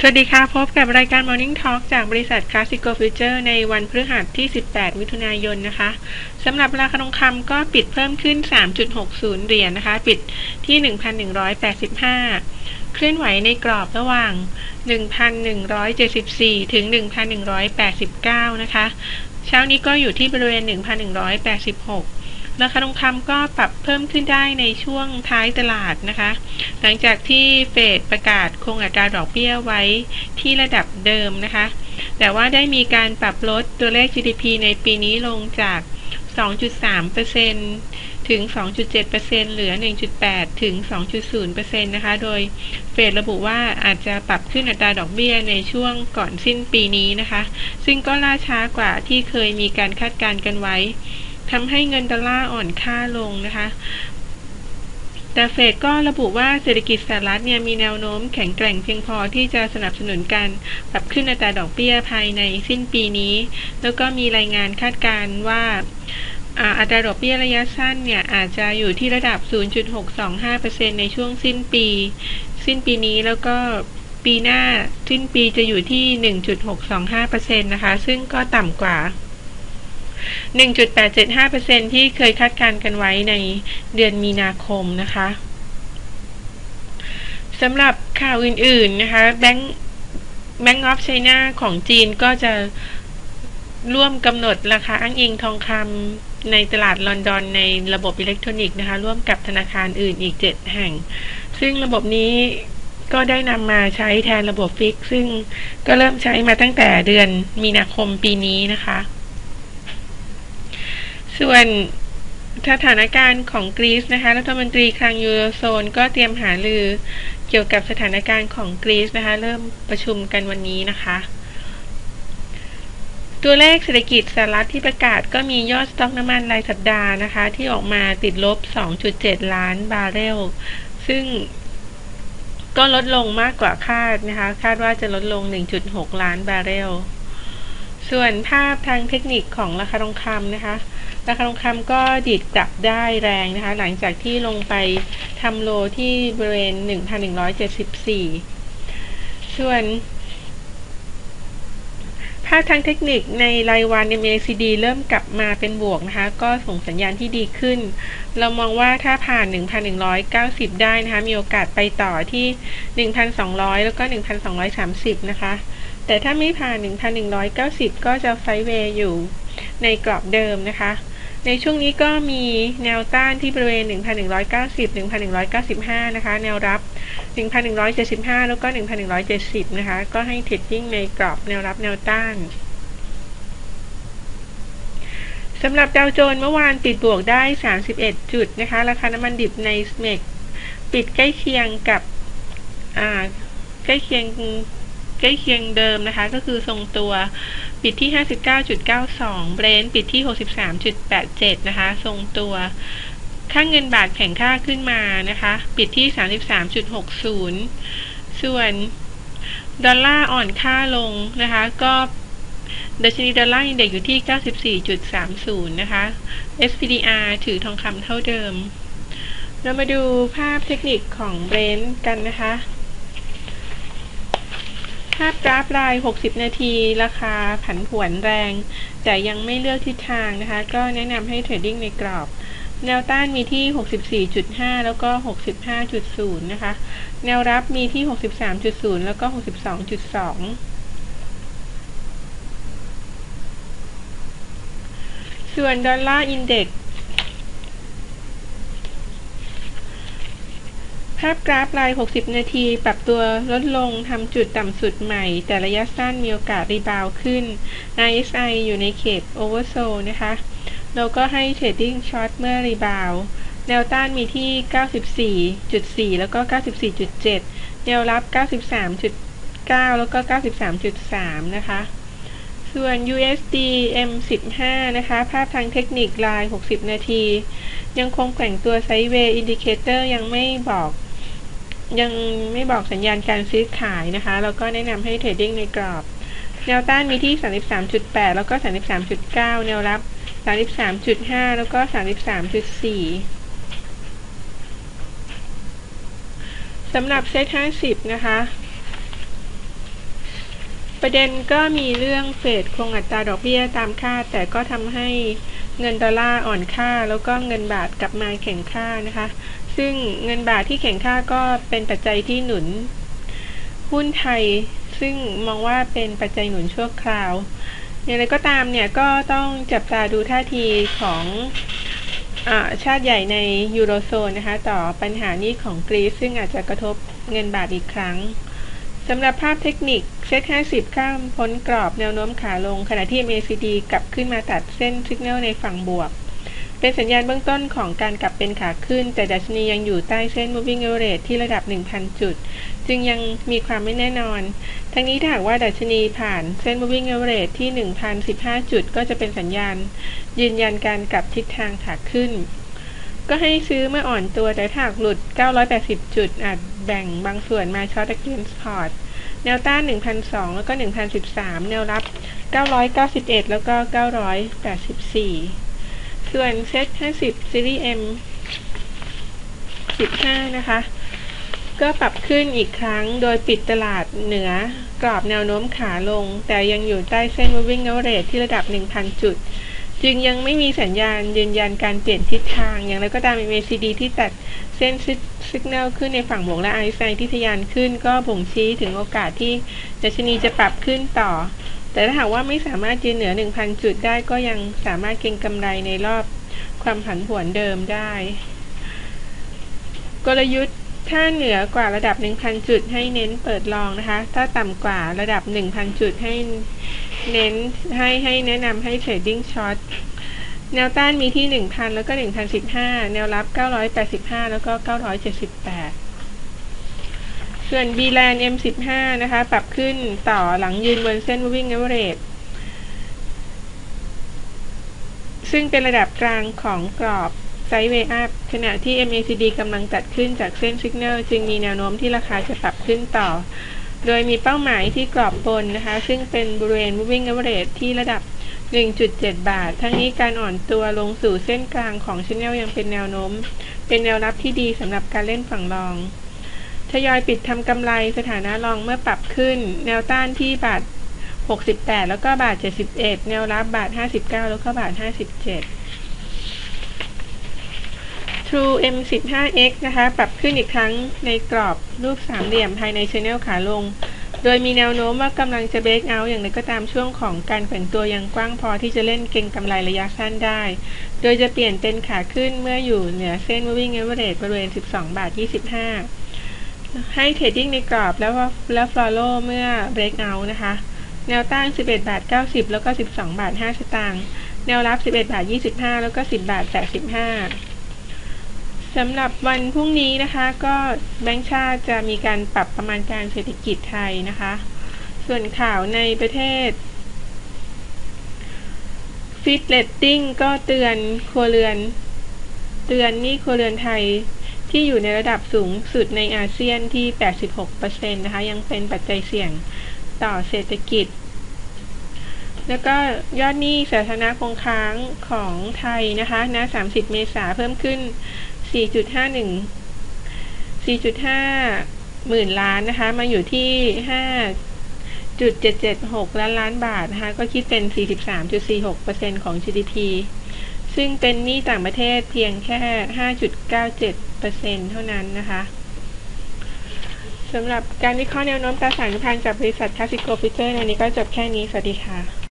สวัสดีค่ะ พบกับรายการ Morning Talk จากบริษัท Classico Future ในวันพฤหัสที่ 18 มิถุนายนนะคะสำหรับราคาทองคำก็ปิดเพิ่มขึ้น 3.60 เหรียญนนะคะ ปิดที่ 1,185 เคลื่อนไหวในกรอบระหว่าง 1,174 ถึง 1,189 นะคะ เช้านี้ก็อยู่ที่บริเวณ 1,186 ราคาทองคำก็ปรับเพิ่มขึ้นได้ในช่วงท้ายตลาดนะคะ หลังจากที่เฟดประกาศคงอัตราดอกเบี้ยไว้ที่ระดับเดิมนะคะ แต่ว่าได้มีการปรับลดตัวเลข GDP ในปีนี้ลงจาก 2.3%ถึง 2.7%เหลือ 1.8 ถึง 2.0%นะคะ โดยเฟดระบุว่าอาจจะปรับขึ้นอัตราดอกเบี้ยในช่วงก่อนสิ้นปีนี้นะคะ ซึ่งก็ล่าช้ากว่าที่เคยมีการคาดการณ์กันไว้ ทำให้เงินดอลลาร์อ่อนค่าลงนะคะแต่เฟดก็ระบุว่าเศรษฐกิจสหรัฐเนี่ยมีแนวโน้มแข็งแกร่งเพียงพอที่จะสนับสนุนการปรับขึ้นอัตราดอกเบี้ยภายในสิ้นปีนี้ แล้วก็มีรายงานคาดการณ์ว่าอัตราดอกเบี้ยระยะสั้นเนี่ยอาจจะอยู่ที่ระดับ 0.625%ในช่วงสิ้นปี สิ้นปีนี้แล้วก็ปีหน้าสิ้นปีจะอยู่ที่ 1.625%นะคะ ซึ่งก็ต่ำกว่า 1.875%ที่เคยคาดการณ์กันไว้ในเดือนมีนาคมนะคะสำหรับข่าวอื่น ๆ นะคะแบงก์แบงก์ออฟไชน่าของจีนก็จะร่วมกำหนดราคาอ้างอิงทองคำในตลาดลอนดอนในระบบอิเล็กทรอนิกส์นะคะ ร่วมกับธนาคารอื่นอีก 7 แห่ง ซึ่งระบบนี้ก็ได้นำมาใช้แทนระบบฟิก ซึ่งก็เริ่มใช้มาตั้งแต่เดือนมีนาคมปีนี้นะคะ ส่วนสถานการณ์ของกรีซนะคะรัฐมนตรีคลังยูโรโซน ก็เตรียมหาลือเกี่ยวกับสถานการณ์ของกรีซนะคะ เริ่มประชุมกันวันนี้นะคะ ตัวเลขเศรษฐกิจสหรัฐที่ประกาศก็มียอดสต็อกน้ำมันรายสัปดาห์นะคะ ที่ออกมาติดลบ 2.7 ล้านบาร์เรล ซึ่งก็ลดลงมากกว่าคาดนะคะ คาดว่าจะลดลง 1.6 ล้านบาร์เรล ส่วนภาพทางเทคนิคของราคาทองคำนะคะ ราคาทองคำก็ดีดกลับได้แรงนะคะ หลังจากที่ลงไปทำโลที่บริเวณ 1,174 ส่วนภาพทางเทคนิคในรายวัน MACD เริ่มกลับมาเป็นบวกนะคะ ก็ส่งสัญญาณที่ดีขึ้น เรามองว่าถ้าผ่าน 1,190 ได้นะคะ มีโอกาสไปต่อที่ 1,200 แล้วก็ 1,230 นะคะ แต่ถ้าไม่ผ่าน 1,190 ก็จะไฟเวย์อยู่ในกรอบเดิมนะคะ ในช่วงนี้ก็มีแนวต้านที่บริเวณ 1,190 1,195 นะคะ แนวรับ 1,175 แล้วก็ 1,170 นะคะ ก็ให้เทรดดิ้งในกรอบแนวรับแนวต้านสำหรับดาวโจนส์เมื่อวานปิดบวกได้ 31 จุดนะคะ ราคาน้ำมันดิบในสเมกปิดใกล้เคียงกับใกล้เคียง ใกล้เคียงเดิมนะคะ ก็คือทรงตัวปิดที่ 59.92 เบรนท์ปิดที่ 63.87 นะคะ ทรงตัว ค่างเงินบาทแข็งค่าขึ้นมานะคะ ปิดที่ 33.60 ส่วนดอลลาร์อ่อนค่าลงนะคะ ก็ดัชนีดอลลาร์อินเด็กอยู่ที่ 94.30 นะคะ SPDR ถือทองคำเท่าเดิม เรามาดูภาพเทคนิคของเบรนท์กันนะคะ ภาพกราฟราย 60 นาที ราคาผันผวนแรง แต่ยังไม่เลือกทิศทางนะคะ ก็แนะนำให้เทรดดิ้งในกรอบ แนวต้านมีที่ 64.5 แล้วก็ 65.0 นะคะ แนวรับมีที่ 63.0 แล้วก็ 62.2 ส่วนดอลลาร์อินเด็กภาพกราฟราย 60 นาที ปรับตัวลดลงทำจุดต่ำสุดใหม่ แต่ระยะสั้นมีโอกาสรีบาวขึ้น RSI อยู่ในเขตโอเวอร์โซนะคะเราก็ให้เทรดดิ้งช็อตเมื่อรีบาว แนวต้านมีที่ 94.4 แล้วก็ 94.7 แนวรับ 93.9 แล้วก็ 93.3 นะคะ ส่วน USD M15 นะคะ ภาพทางเทคนิคราย 60 นาทียังคงแกว่งตัวไซด์เวย์ อินดิเคเตอร์ยังไม่บอก ยังไม่บอกสัญญาณการซื้อขายนะคะ แล้วก็แนะนำให้เทรดดิ้งในกรอบ แนวต้านมีที่ 33.8 แล้วก็ 33.9 แนวรับ 33.5 แล้วก็ 33.4สำหรับเซต50 นะคะ ประเด็นก็มีเรื่องเฟดคงอัตราดอกเบี้ยตามคาดแต่ก็ทำให้เงินดอลลาร์อ่อนค่า แล้วก็เงินบาทกลับมาแข็งค่านะคะ ซึ่งเงินบาทที่แข็งค่าก็เป็นปัจจัยที่หนุน หุ้นไทยซึ่งมองว่าเป็นปัจจัยหนุนชั่วคราว อย่างไรก็ตามเนี่ยก็ต้องจับตาดูท่าทีของอชาติใหญ่ในยูโรโซนนะคะต่อปัญหานี้ของกรีซซึ่งอาจจะกระทบเงินบาทอีกครั้งสำหรับภาพเทคนิคเซ็ต50 ข้ามพ้นกรอบแนวโน้มขาลง ขณะที่ MACD กลับขึ้นมาตัดเส้นสัญญาณในฝั่งบวก เป็นสัญญาณเบื้องต้นของการกลับเป็นขาขึ้น แต่ดัชนียังอยู่ใต้เส้น moving average ที่ระดับ 1,000 จุด จึงยังมีความไม่แน่นอน ทั้งนี้ถ้าหากว่าดัชนีผ่านเส้น moving average ที่ 1,015 จุด ก็จะเป็นสัญญาณ ยืนยันการกลับทิศทางขาขึ้น ก็ให้ซื้อเมื่ออ่อนตัวแต่ถ้าหลุด 980 จุด อาจแบ่งบางส่วนมาช็อต against port แนวต้าน 1,002 แล้วก็ 1,013 แนวรับ 991 แล้วก็ 984 ส่วนเซ็ต50 ซีรีส์ M 15 นะคะ ก็ปรับขึ้นอีกครั้งโดยปิดตลาดเหนือกรอบแนวโน้มขาลง แต่ยังอยู่ใต้เส้น moving average ที่ระดับ 1,000 จุด จึงยังไม่มีสัญญาณยืนยันการเปลี่ยนทิศทาง อย่างไรก็ตาม MACD ที่ตัดเส้นสัญญาณขึ้นในฝั่งบวกและ RSI ที่ทะยานขึ้น ก็บ่งชี้ถึงโอกาสที่ดัชนีจะปรับขึ้นต่อ แต่ถ้าหากว่าไม่สามารถยืนเหนือ 1,000 จุดได้ก็ยังสามารถเก็งกำไรในรอบความผันผวนเดิมได้ กลยุทธ์ถ้าเหนือกว่าระดับ 1,000 จุดให้เน้นเปิดลองนะคะ ถ้าต่ำกว่าระดับ 1,000 จุดให้เน้นให้ให้แนะนำให้เทรดดิ้งช็อตแนวต้านมีที่ 1,000 แล้วก็ 1,015 แนวรับ 985 แล้วก็ 978 ส่วน b l a n M15 นะคะ ปรับขึ้นต่อหลังยืนบนเส้น moving average ซึ่งเป็นระดับกลางของกรอบไซด์เวย์อัพขณะที่ MACD กำลังตัดขึ้นจากเส้นสัญญาณจึงมีแนวโน้มที่ราคาจะปรับขึ้นต่อ โดยมีเป้าหมายที่กรอบบนนะคะ ซึ่งเป็นบริเวณ moving average ที่ระดับ 1.7 บาท ทั้งนี้การอ่อนตัวลงสู่เส้นกลางของชแนลยังเป็นแนวโน้ม เป็นแนวรับที่ดีสำหรับการเล่นฝั่งรอง ทยอยปิดทำกำไรสถานะรองเมื่อปรับขึ้น แนวต้านที่บาท 68 แล้วก็บาท 71 แนวรับบาท 59 แล้วก็บาท 57 True M15X นะคะ ปรับขึ้นอีกครั้งในกรอบรูปสามเหลี่ยมภายในชแนลขาลง โดยมีแนวโน้มว่ากำลังจะเบรกเอาอย่างไรก็ตามช่วงของการแข่งตัวยังกว้างพอที่จะเล่นเก็งกำไรระยะสั้นได้ โดยจะเปลี่ยนเป็นขาขึ้นเมื่ออยู่เหนือเส้น moving average บริเวณ 12 บาท 25 ให้เทรดดิ้งในกรอบแล้วแล้ว follow เมื่อ break out นะคะ แนวต้าน11 บาท 90 แล้วก็ 12 บาท 5 สตางค์ แนวรับ 11 บาท 25 แล้วก็ 10 บาท 85สำหรับวันพรุ่งนี้นะคะ ก็แบงค์ชาติจะมีการปรับประมาณการเศรษฐกิจไทยนะคะ ส่วนข่าวในประเทศฟิตเลตติ้งก็เตือนครัวเรือน เตือนนี่ครัวเรือนไทย ที่อยู่ในระดับสูงสุดในอาเซียนที่ 86%นะคะ ยังเป็นปัจจัยเสี่ยงต่อเศรษฐกิจ แล้วก็ยอดหนี้สาธารณะคงค้างของไทยนะคะณ30 เมษาเพิ่มขึ้น 4.51 4.5 หมื่นล้านนะคะ มาอยู่ที่ 5.776 ล้านล้านบาทนะคะ ก็คิดเป็น 43.46%ของ GDP ซึ่งเป็นหนี้ต่างประเทศเพียงแค่ 5.97%เท่านั้นนะคะสำหรับการวิเคราะห์แนวโน้มตราสารพันจากบริษัทคาสิโกฟิเจอร์ในนี้ก็จบแค่นี้ สวัสดีค่ะ